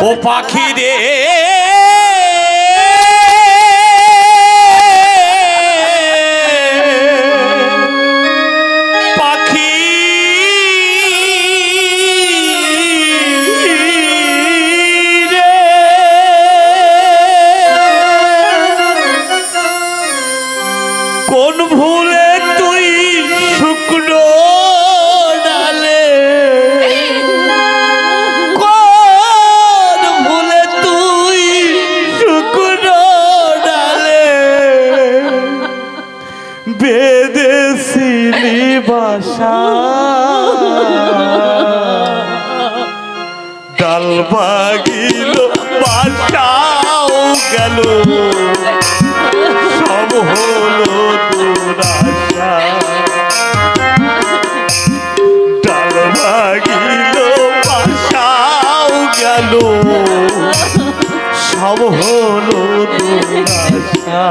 ও পাখি রে বেদেশিলি বাসা। ডাল বাগিল গেল। সব হলো দুরাশা। ডাল ভাগিল বাসাও সব হলো দুরাশা।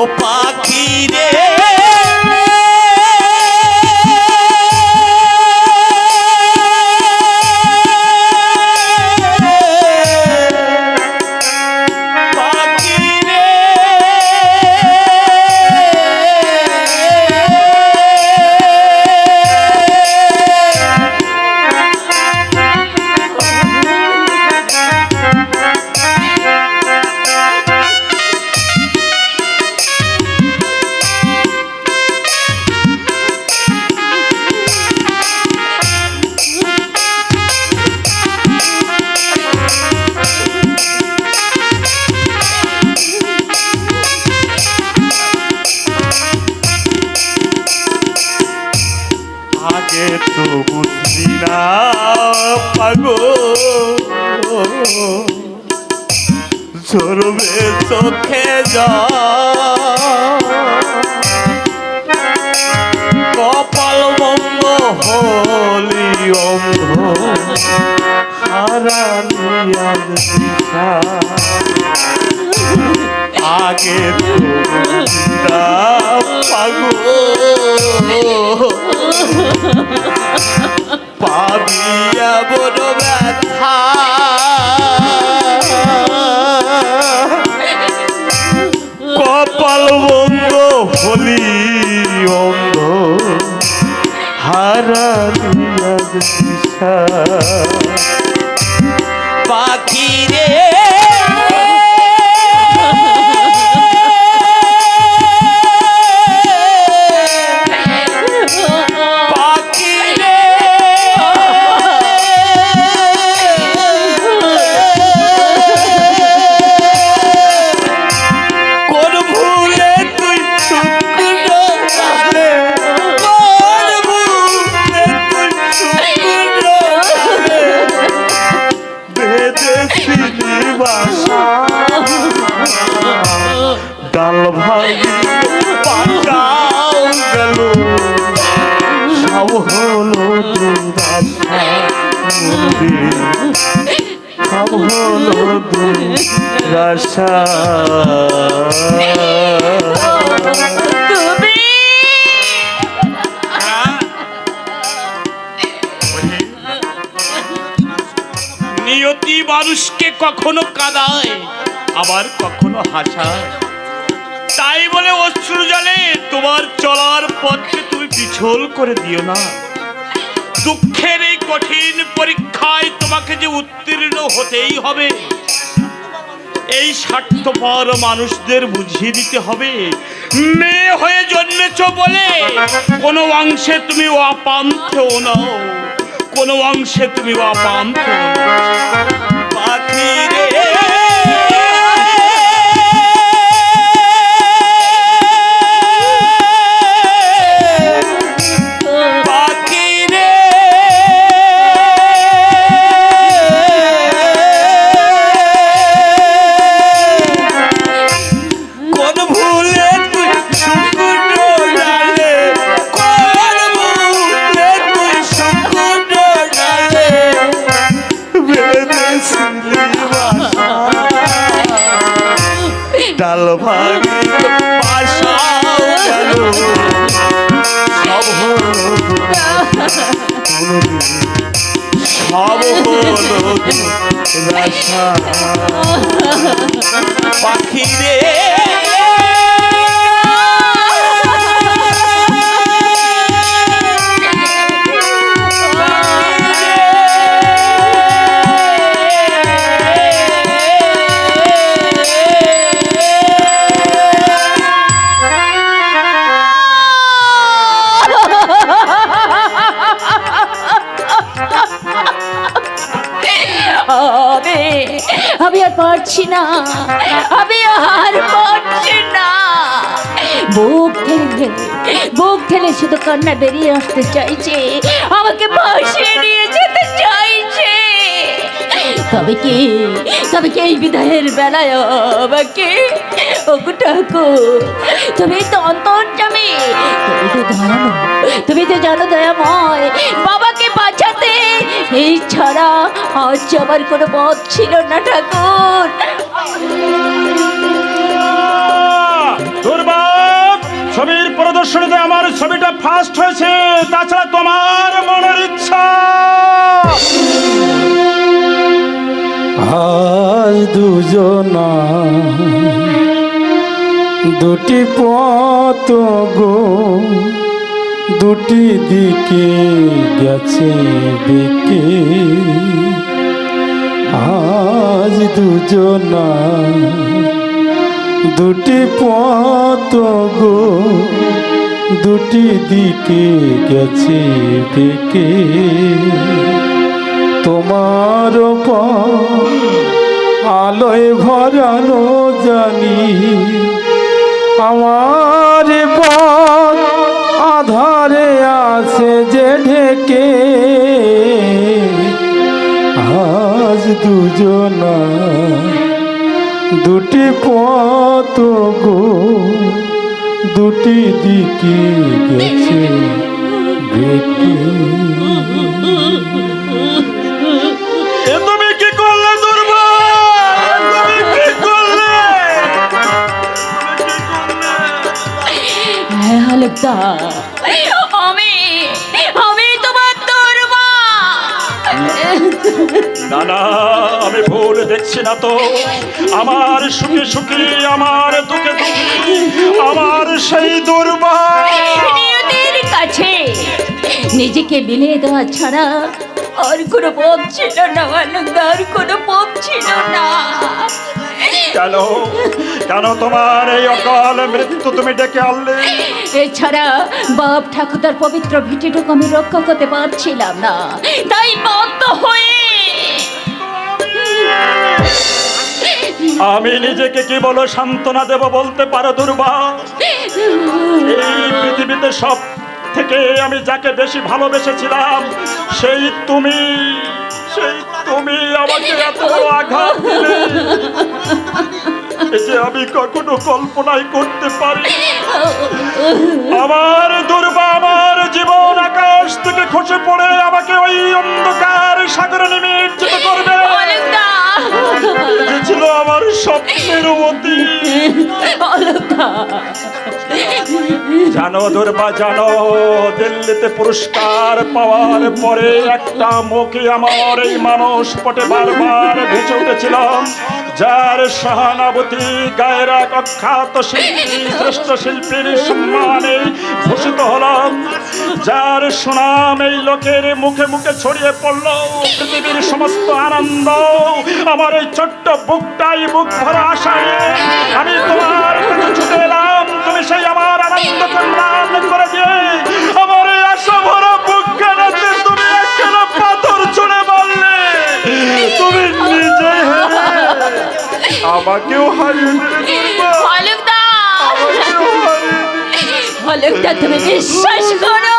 ও পাখি রে। পাগো। ঝরবে চোখে যা কপাল বন্ধ হলি অন্ধ। হারালিয়া দিশা। আগে তো বুঝলা পাগো। পাবিয়া বড় ব্যথা। কপাল বন্ধ হলি অন্ধ হারালিয়া দিশা। পাখি দুরাশা নিয়তি মানুষকে কখনো কাঁদায়, আবার কখনো হাসায়। তাই বলে অশ্রু জলে তোমার চলার পথকে তুমি পিছল করে দিও না। দুঃখের এই কঠিন পরীক্ষায় তোমাকে যে উত্তীর্ণ হতেই হবে এই স্বার্থপর মানুষদের বুঝিয়ে দিতে হবে। মেয়ে হয়ে জন্মেছ বলে কোনো অংশে তুমি অপান্থেও নাও। কোনো অংশে তুমি অপান্থেও বাসাও সব হলো পাখি রে পারছি না আমি আর পারছি না। বুক ঠেলে ঠেলে বুক ঠেলে শুধু কান্না বেরিয়ে আসতে চাইছে, আমাকে ভাসিয়ে নিয়ে যেতে চাইছে। তবে কি তবে কি এই বিদায়ের বেলায় আমাকে ওগো ঠাকুর তুমি তো অন্তর্জামী তুমি তো জানো তুমি তো জানো দয়াময়। বাবাকে বাঁচাতে। এই ছাড়া আজ আমার কোনো পথ ছিল না ঠাকুর। ছবির প্রদর্শনীতে আমার ছবিটা ফার্স্ট হয়েছে তাছাড়া তোমার মনের ইচ্ছা। আজ দুজনা দুটি পথ গো। দুটি দিকে গেছে দিকে আজ দুজনা দুটি পথ গো, দুটি দিকে গেছে দিকে তোমার আলোয় ভরানো জানি, আমার পথ যে ঢেকে। আজ দুজনা দুটি পথ গো দুটি দিকে গেছে দেখে এ তুমি কি করলে তুমি কি করলে? হ্যাঁ হালুকদা না না, আমি ভুল দেখছি না তো। আমার সুখে সুখে, আমার দুঃখে আমার সেই দুর্বাব কাছে নিজেকে বিলিয়ে দেওয়া ছাড়া আর কোনো পথ ছিল না আর কোনো পথ ছিল না। কেন? কেন তোমার এই অকাল মৃত্যু তুমি ডেকে আনলে? এছাড়া বাপ ঠাকুরদার পবিত্র ভিটিটুকু আমি রক্ষা করতে পারছিলাম না। তাই বদ্ধ হয়ে আমি নিজেকে কি বলো সান্ত্বনা দেব বলতে পারো দুর্বা। এই পৃথিবীতে সব থেকে আমি যাকে বেশি ভালোবেসেছিলাম সেই তুমি সেই তুমি আমাকে এত বড় আঘাত দিলে। যে আমি কখনো কল্পনাই করতে পারি আমার দুর্বা আমার জীবন আকাশ থেকে খসে পড়ে আমাকে ওই অন্ধকার সাগরে নিমজ্জিত করবে। ছিল আমার স্বপ্নের মতি। অলকা জানো দুর্বা, জানো, দিল্লিতে পুরস্কার পাওয়ার পরে একটা মুখে আমার এই মানুষ পটে বারবার ভেসে উঠেছিলাম। যার সহানুভূতি, গায়ের অখ্যাত শিল্পী শ্রেষ্ঠ শিল্পীর সম্মানে ভূষিত হলাম। যার সুনাম এই লোকের মুখে মুখে ছড়িয়ে পড়ল, পৃথিবীর সমস্ত আনন্দ। আমার এই ছোট্ট বুকটাই বুক ভরা আশা আমি তোমার আমাকেও হারিয়ে তুমি বিশ্বাস করো।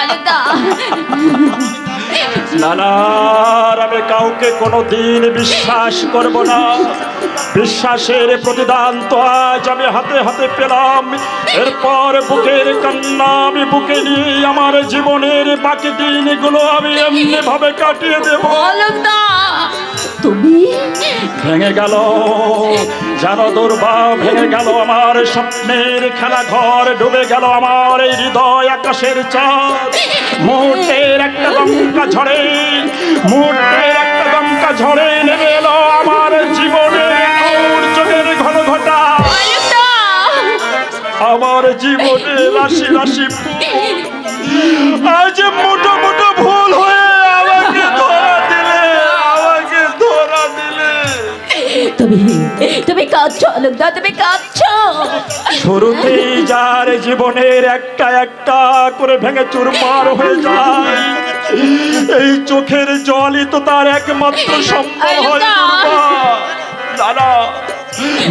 অলকা না না, আর আমি কাউকে কোনো দিন বিশ্বাস করব না। বিশ্বাসের প্রতিদান তো আজ আমি হাতে হাতে পেলাম। এরপর বুকের কান্না আমি বুকে নিয়ে আমার জীবনের বাকি দিনগুলো আমি এমনি ভাবে কাটিয়ে দেবো। তুমি? ভেঙে গেল জানো দুর্বা ভেঙে গেল আমার স্বপ্নের খেলা ঘর ডুবে গেল আমার এই হৃদয় আকাশের চাঁদ। মুহূর্তের একটা দমকা ঝড়ে মুহূর্তের একটা দমকা ঝড়ে নেমে এলো আমার জীবনে চোখের ঘন ঘটা আমার জীবনে রাশি রাশি আজ মোটো মোটো ভুল হয়ে তুমি তুমি কাঁদছো অলোকদা তুমি কাঁদছো শুরুতেই যার জীবনের একটা একটা করে ভেঙে চুরমার হয়ে যায় এই চোখের জলই তো তার একমাত্র সম্বল হয়! দুর্বা।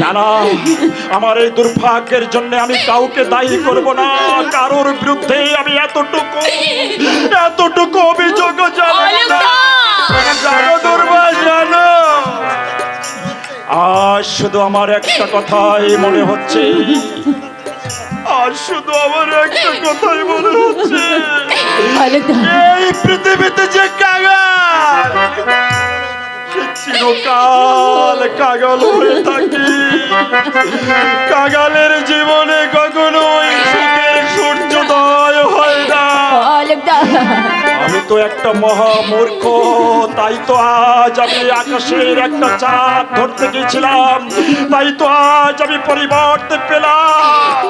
না আমার এই দুর্ভাগ্যের জন্য আমি কাউকে দায়ী করব না কারোর বিরুদ্ধে আমি এতটুকু এতটুকু অভিযোগ জানাব না জানো দুর্বা জানো আজ শুধু আমার একটা কথাই মনে হচ্ছে। আজ শুধু আমার একটা কথাই মনে হচ্ছে। এই পৃথিবীতে যে কাগাল চিরকাল কাগাল হয়ে থাকে। কাগালের জীবনে কখনো ওই তো একটা মহামূর্খ তাই তো আজ আমি আকাশের একটা চাঁদ ধরতে গেছিলাম তাই তো আজ আমি পরিবর্তে পেলাম।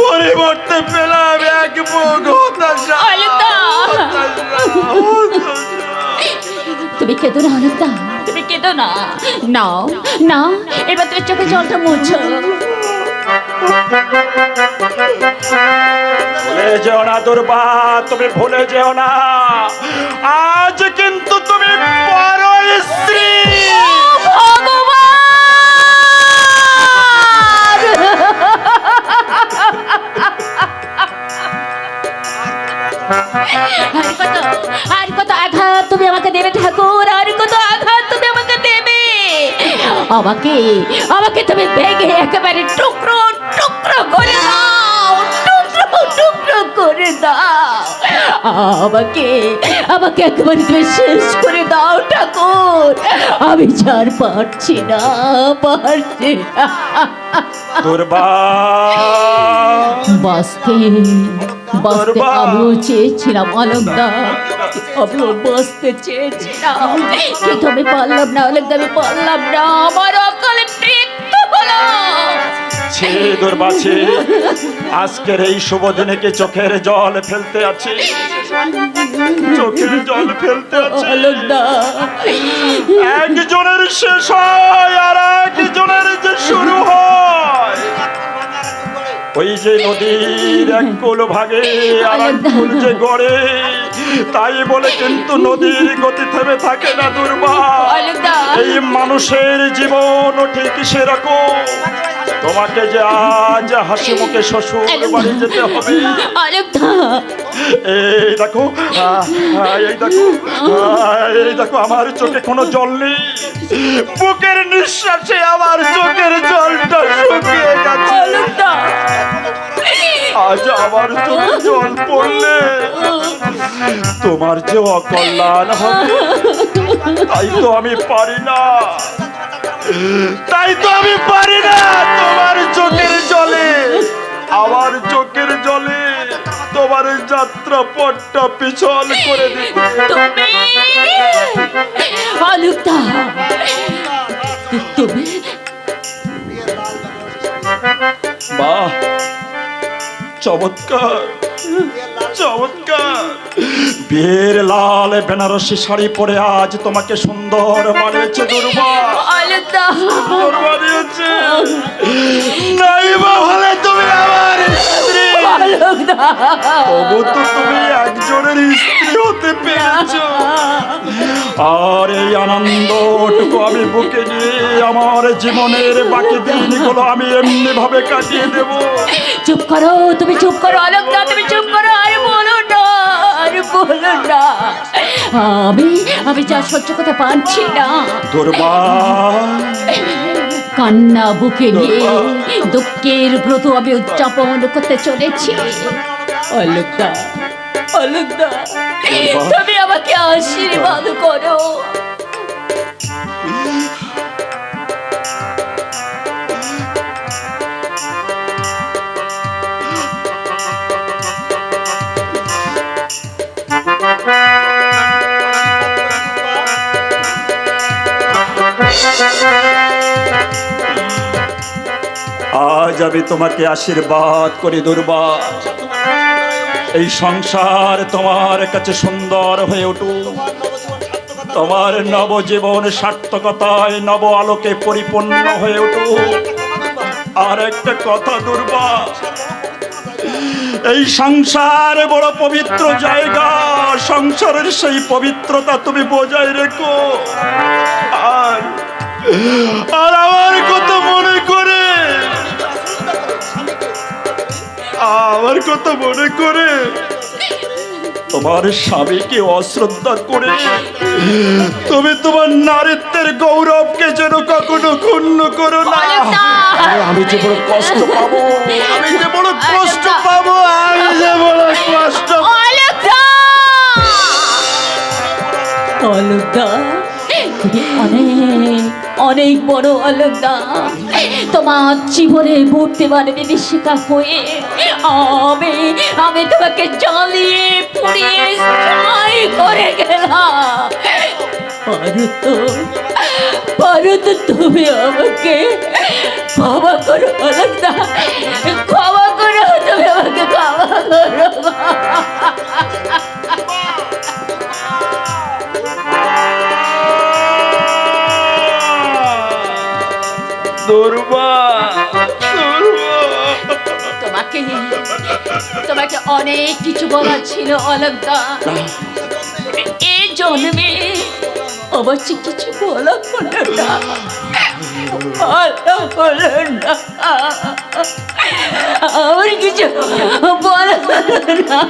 পরিবর্তে পেলাম এক মুখ হতাশা তুমি কেঁদো না অলোকদা তুমি কেঁদো না। নাও না এবার তুমি চোখে জলটা মুছো। ভুলে যেও না দুর্বা তুমি ভুলে যেও না। আজ কিন্তু তুমি বড় তুমি আমাকে আমাকে আমাকে তুমি ভেঙে একেবারে টুকরো টুকরো করে দাও টুকরো টুকরো করে দাও। আমাকে আমাকে একেবারে তুমি শেষ করে দাও ঠাকুর। আমি চার পারছি না পারছি না। বাঁচতে বাঁচতে। আমিও চেয়েছিলাম আলমদা আমিও বাঁচতে চেয়েছিলাম। কিন্তু আমি পারলাম না আমি পারলাম না। আমার অকালে মৃত্যু হলো। ছে দুর্বাছে আজকের এই শুভ দিনে কি চোখের জল ফেলতে আছে? চোখের জল ফেলতে আছি। একজনের শেষ হয় আর একজনের যে নদীর এক কুল ভাগে আর এক কুল যে গড়ে তাই বলে কিন্তু নদীর গতি থেমে থাকে না দুর্বা। এই মানুষের জীবন ঠিক সেরকম। তোমাকে যে আজ হাসি মুখে শ্বশুর বাড়ি যেতে হবে। এই দেখো এই দেখো এই দেখো আমার চোখে কোনো জল নেই। বুকের নিঃশ্বাসে আমার চোখের জলটা শুকিয়ে গেছে। আজ আমার চোখে জল পড়লে। তোমার যে অকল্যাণ হবে তাই তো আমি পারি না। তাই তো আমি পারি না তোমার চোখের জলে। আমার চোখের জলে তোমার যাত্রা পথটা পিছল করে দিতে। তুমি বাহ চমৎকার। চমৎকার। বিয়ের লাল বেনারসি শাড়ি পরে আজ তোমাকে সুন্দর মানিয়েছে দুর্বা নাই বা হলে তুমি আমার স্ত্রী আলমদা তবু তো তুমি একজনের স্ত্রী হতে পেরেছ। আর এই আনন্দটুকু আমি বুকে নিয়ে আমার জীবনের বাকি দিনগুলো আমি এমনি ভাবে কাটিয়ে দেব। চুপ করো তুমি চুপ করো আলমদা তুমি চুপ করো আর বলো না আর বলো না। আমি আমি যা সহ্য করতে পারছি না। দুর্বা কান্না বুকে নিয়ে দুঃখের ব্রত আমি উদযাপন করতে চলেছি। অলুদা অলুদা তুমি আমাকে আশীর্বাদ করো। আমি তোমাকে আশীর্বাদ করি দুর্বা। এই সংসার তোমার কাছে সুন্দর হয়ে উঠুক। তোমার নবজীবন সার্থকতায় নব আলোকে পরিপূর্ণ হয়ে উঠুক। আর একটা কথা দুর্বা, এই সংসার বড় পবিত্র জায়গা, সংসারের সেই পবিত্রতা তুমি বজায় রেখো। আর আর আমার কথা মনে করে আমার কথা মনে করে। তোমার স্বামীকে অশ্রদ্ধা করে তুমি তোমার নারীত্বের গৌরবকে যেন কখনো ক্ষুণ্ণ করো না। আমি যে বড় কষ্ট পাবো আমি যে বড় কষ্ট পাবো আমি যে বড় কষ্ট অলকা তুমি অনেক অনেক বড় অলকা তোমার জীবনে ভর্তি মানে বিভীষিকা হয়ে আমি আমি তোমাকে জ্বালিয়ে পুড়িয়ে ছাই করে গেলাম। পারত তুমি আমাকে ক্ষমা করো অলকা ক্ষমা করো, তুমি আমাকে ক্ষমা করো। তোমাকে তোমাকে অনেক কিছু বলার ছিল অলকদা এই জন্মে অবশ্য কিছু বলা হলো না। বলা কিছু বলা হলো না।